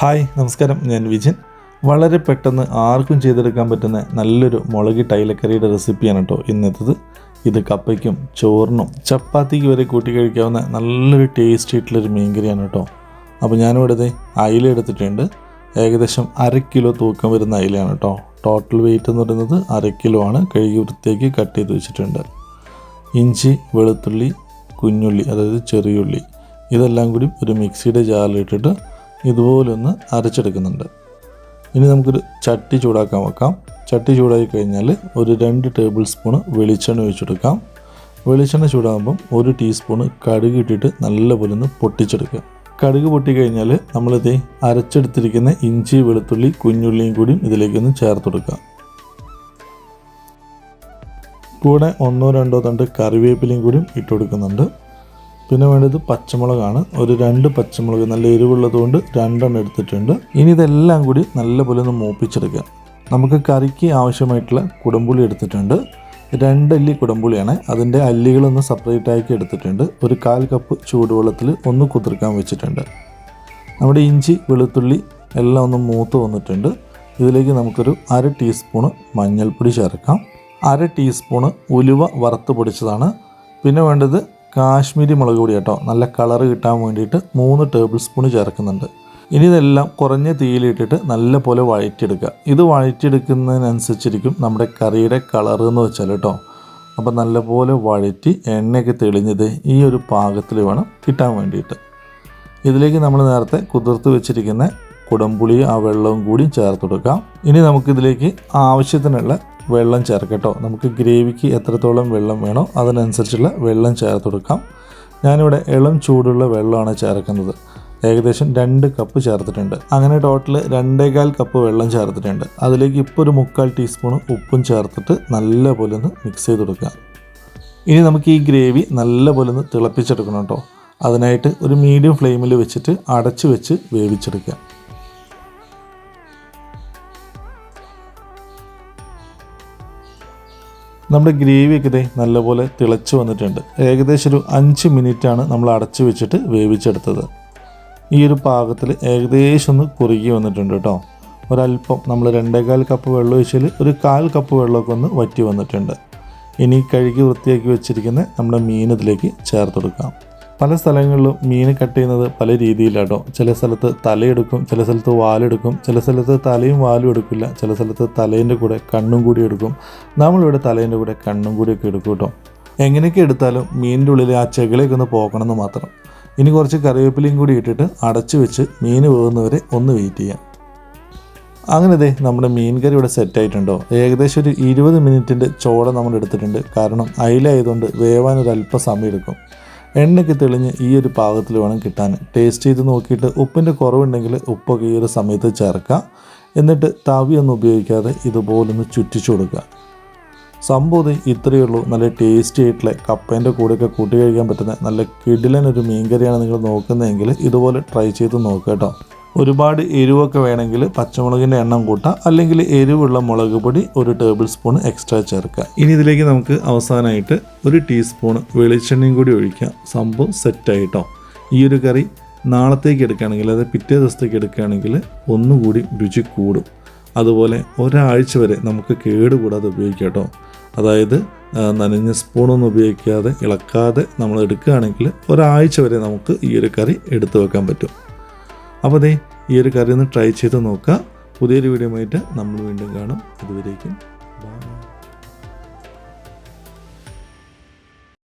Hi നമസ്കാരം. ഞാൻ വിജിൻ. വളരെ പെട്ടെന്ന് ആർക്കും ചെയ്തെടുക്കാൻ പറ്റുന്ന നല്ലൊരു മുളകി ടൈലക്കറിയുടെ റെസിപ്പിയാണ് കേട്ടോ ഇന്നത്തത്. ഇത് കപ്പയ്ക്കും ചോറിനും ചപ്പാത്തിക്ക് വരെ കൂട്ടി കഴിക്കാവുന്ന നല്ലൊരു ടേസ്റ്റ് ആയിട്ടുള്ളൊരു മീൻകറിയാണ് കേട്ടോ അപ്പോൾ ഞാനിവിടെ അയില എടുത്തിട്ടുണ്ട്. ഏകദേശം അര കിലോ തൂക്കം വരുന്ന അയിലയാണ് കേട്ടോ ടോട്ടൽ വെയിറ്റ് എന്ന് പറയുന്നത് അര കിലോ ആണ്. കഴുകി വൃത്തിയാക്കി കട്ട് ചെയ്ത് വെച്ചിട്ടുണ്ട്. ഇഞ്ചി വെളുത്തുള്ളി കുഞ്ഞുള്ളി അതായത് ചെറിയുള്ളി ഇതെല്ലാം കൂടി ഒരു മിക്സിയുടെ ജാറിലിട്ടിട്ട് ഇതുപോലെ ഒന്ന് അരച്ചെടുക്കുന്നുണ്ട്. ഇനി നമുക്കൊരു ചട്ടി ചൂടാക്കാൻ വെക്കാം. ചട്ടി ചൂടായി കഴിഞ്ഞാൽ ഒരു രണ്ട് ടേബിൾ സ്പൂണ് വെളിച്ചെണ്ണ ഒഴിച്ചെടുക്കാം. വെളിച്ചെണ്ണ ചൂടാകുമ്പം ഒരു ടീസ്പൂണ് കടുക് ഇട്ടിട്ട് നല്ലപോലെ ഒന്ന് പൊട്ടിച്ചെടുക്കുക. കടുക് പൊട്ടിക്കഴിഞ്ഞാൽ നമ്മളിത് അരച്ചെടുത്തിരിക്കുന്ന ഇഞ്ചി വെളുത്തുള്ളി കുഞ്ഞുള്ളിയും കൂടി ഇതിലേക്കൊന്ന് ചേർത്ത് കൊടുക്കാം കൂടെ ഒന്നോ രണ്ടോ തണ്ട് കറിവേപ്പിലയും കൂടി ഇട്ട് കൊടുക്കുന്നുണ്ട്. പിന്നെ വേണ്ടത് പച്ചമുളകാണ്. ഒരു രണ്ട് പച്ചമുളക് നല്ല എരിവുള്ളതുകൊണ്ട് രണ്ടെണ്ണം എടുത്തിട്ടുണ്ട്. ഇനി ഇതെല്ലാം കൂടി നല്ലപോലെ ഒന്ന് മൂപ്പിച്ചെടുക്കുക. നമുക്ക് കറിക്ക് ആവശ്യമായിട്ടുള്ള കുടംപുളി എടുത്തിട്ടുണ്ട്. രണ്ടല്ലി കുടംപുളിയാണ്. അതിന്റെ അല്ലികളൊന്ന് സെപ്പറേറ്റ് ആക്കി എടുത്തിട്ടുണ്ട്. ഒരു കാൽ കപ്പ് ചൂടുവെള്ളത്തിൽ ഒന്ന് കുതിർക്കാൻ വെച്ചിട്ടുണ്ട്. നമ്മുടെ ഇഞ്ചി വെളുത്തുള്ളി എല്ലാം ഒന്ന് മൂത്ത് വന്നിട്ടുണ്ട്. ഇതിലേക്ക് നമുക്കൊരു അര ടീസ്പൂണ് മഞ്ഞൾപ്പൊടി ചേർക്കാം. അര ടീസ്പൂണ് ഉലുവ വറുത്ത് പൊടിച്ചതാണ്. പിന്നെ വേണ്ടത് കാശ്മീരി മുളക് പൊടി കേട്ടോ. നല്ല കളർ കിട്ടാൻ വേണ്ടിയിട്ട് മൂന്ന് ടേബിൾ സ്പൂൺ ചേർക്കുന്നുണ്ട്. ഇനി ഇതെല്ലാം കുറഞ്ഞ തീയിലിട്ടിട്ട് നല്ല പോലെ വഴറ്റിയെടുക്കുക. ഇത് വഴറ്റിയെടുക്കുന്നതിനനുസരിച്ചിരിക്കും നമ്മുടെ കറിയുടെ കളർ എന്ന് വെച്ചാൽ കേട്ടോ. അപ്പോൾ നല്ലപോലെ വഴറ്റി എണ്ണയൊക്കെ തെളിഞ്ഞത് ഈ ഒരു പാകത്തിൽ വേണം കിട്ടാൻ വേണ്ടിയിട്ട്. ഇതിലേക്ക് നമ്മൾ നേരത്തെ കുതിർത്ത് വെച്ചിരിക്കുന്ന കുടംപുളി ആ വെള്ളവും കൂടി ചേർത്ത് കൊടുക്കാം. ഇനി നമുക്കിതിലേക്ക് ആവശ്യത്തിനുള്ള വെള്ളം ചേർക്കട്ടോ. നമുക്ക് ഗ്രേവിക്ക് എത്രത്തോളം വെള്ളം വേണോ അതിനനുസരിച്ചുള്ള വെള്ളം ചേർത്ത് കൊടുക്കാം. ഞാനിവിടെ ഇളം ചൂടുള്ള വെള്ളമാണ് ചേർക്കുന്നത്. ഏകദേശം രണ്ട് കപ്പ് ചേർത്തിട്ടുണ്ട്. അങ്ങനെ ടോട്ടൽ രണ്ടേകാൽ കപ്പ് വെള്ളം ചേർത്തിട്ടുണ്ട്. അതിലേക്ക് ഇപ്പോൾ ഒരു മുക്കാൽ ടീസ്പൂൺ ഉപ്പും ചേർത്തിട്ട് നല്ലപോലെ ഒന്ന് മിക്സ് ചെയ്ത് കൊടുക്കുക. ഇനി നമുക്ക് ഈ ഗ്രേവി നല്ലപോലെ ഒന്ന് തിളപ്പിച്ചെടുക്കണം കേട്ടോ. അതിനായിട്ട് ഒരു മീഡിയം ഫ്ലെയിമിൽ വെച്ചിട്ട് അടച്ചു വെച്ച് വേവിച്ചെടുക്കുക. നമ്മുടെ ഗ്രേവിയൊക്കെ ഇതേ നല്ലപോലെ തിളച്ച് വന്നിട്ടുണ്ട്. ഏകദേശം ഒരു അഞ്ച് മിനിറ്റാണ് നമ്മൾ അടച്ചു വെച്ചിട്ട് വേവിച്ചെടുത്തത്. ഈ ഒരു പാകത്തിൽ ഏകദേശം ഒന്ന് കുറുകി വന്നിട്ടുണ്ട് കേട്ടോ. ഒരല്പം നമ്മൾ രണ്ടേകാൽ കപ്പ് വെള്ളം ഒഴിച്ചാൽ ഒരു കാൽ കപ്പ് വെള്ളമൊക്കെ ഒന്ന് വറ്റി വന്നിട്ടുണ്ട്. ഇനി കഴുകി വൃത്തിയാക്കി വെച്ചിരിക്കുന്ന നമ്മുടെ മീൻ ഇതിലേക്ക് ചേർത്ത് കൊടുക്കാം. പല സ്ഥലങ്ങളിലും മീൻ കട്ട് ചെയ്യുന്നത് പല രീതിയിലാട്ടോ. ചില സ്ഥലത്ത് തലയെടുക്കും ചില സ്ഥലത്ത് വാലെടുക്കും ചില സ്ഥലത്ത് തലയും വാലും എടുക്കില്ല ചില സ്ഥലത്ത് തലേന്റെ കൂടെ കണ്ണും കൂടി എടുക്കും. നമ്മളിവിടെ തലേന്റെ കൂടെ കണ്ണും കൂടിയൊക്കെ എടുക്കും കേട്ടോ. എങ്ങനെയൊക്കെ എടുത്താലും മീനിന്റെ ഉള്ളിൽ ആ ചെകിളയൊക്കെ ഒന്ന് പോക്കണമെന്ന് മാത്രം. ഇനി കുറച്ച് കറിവേപ്പിലയും കൂടി ഇട്ടിട്ട് അടച്ചു വെച്ച് മീൻ വേകുന്നവരെ ഒന്ന് വെയിറ്റ് ചെയ്യാം. അങ്ങനെ ദേ നമ്മുടെ മീൻ കറി ഇവിടെ സെറ്റ് ആയിട്ടുണ്ടോ. ഏകദേശം ഒരു ഇരുപത് മിനിറ്റിന്റെ ചോട നമ്മൾ എടുത്തിട്ടുണ്ട് കാരണം അയിലായതുകൊണ്ട് വേവാൻ ഒരു അല്പം സമയം എടുക്കും. എണ്ണയ്ക്ക് തെളിഞ്ഞ് ഈ ഒരു പാകത്തിൽ വേണം കിട്ടാൻ. ടേസ്റ്റ് ചെയ്ത് നോക്കിയിട്ട് ഉപ്പിന്റെ കുറവുണ്ടെങ്കിൽ ഉപ്പൊക്കെ ഈ ഒരു സമയത്ത് ചേർക്കുക. എന്നിട്ട് തവിയൊന്നും ഉപയോഗിക്കാതെ ഇതുപോലൊന്ന് ചുറ്റിച്ചു കൊടുക്കുക. സംഭവം ഇത്രയേ ഉള്ളൂ. നല്ല ടേസ്റ്റി ആയിട്ടുള്ള കപ്പേന്റെ കൂടെയൊക്കെ കൂട്ടി കഴിക്കാൻ പറ്റുന്ന നല്ല കിടിലൻ ഒരു മീൻകറിയാണ് നിങ്ങൾ നോക്കുന്നതെങ്കിൽ ഇതുപോലെ ട്രൈ ചെയ്ത് നോക്കുക കേട്ടോ. ഒരുപാട് എരിവൊക്കെ വേണമെങ്കിൽ പച്ചമുളകിന്റെ എണ്ണം കൂട്ടാം. അല്ലെങ്കിൽ എരിവുള്ള മുളക് പൊടി ഒരു ടേബിൾ സ്പൂൺ എക്സ്ട്രാ ചേർക്കുക. ഇനി ഇതിലേക്ക് നമുക്ക് അവസാനമായിട്ട് ഒരു ടീസ്പൂൺ വെളിച്ചെണ്ണയും കൂടി ഒഴിക്കാം. സംഭവം സെറ്റായിട്ടോ ഈ ഒരു കറി നാളത്തേക്ക് എടുക്കുകയാണെങ്കിൽ അതായത് പിറ്റേ ദിവസത്തേക്ക് എടുക്കുകയാണെങ്കിൽ ഒന്നുകൂടി രുചി കൂടും. അതുപോലെ ഒരാഴ്ച വരെ നമുക്ക് കേടുകൂടാതെ ഉപയോഗിക്കാം കേട്ടോ. അതായത് നനഞ്ഞ സ്പൂണൊന്നും ഉപയോഗിക്കാതെ ഇളക്കാതെ നമ്മൾ എടുക്കുകയാണെങ്കിൽ ഒരാഴ്ച വരെ നമുക്ക് ഈ ഒരു കറി എടുത്തു വെക്കാൻ പറ്റും. അപ്പോൾ അതെ ഈ ഒരു കറി ഒന്ന് ട്രൈ ചെയ്ത് നോക്കുക. പുതിയൊരു വീഡിയോ ആയിട്ട് നമ്മൾ വീണ്ടും കാണും. അതുവരേക്കും ബൈ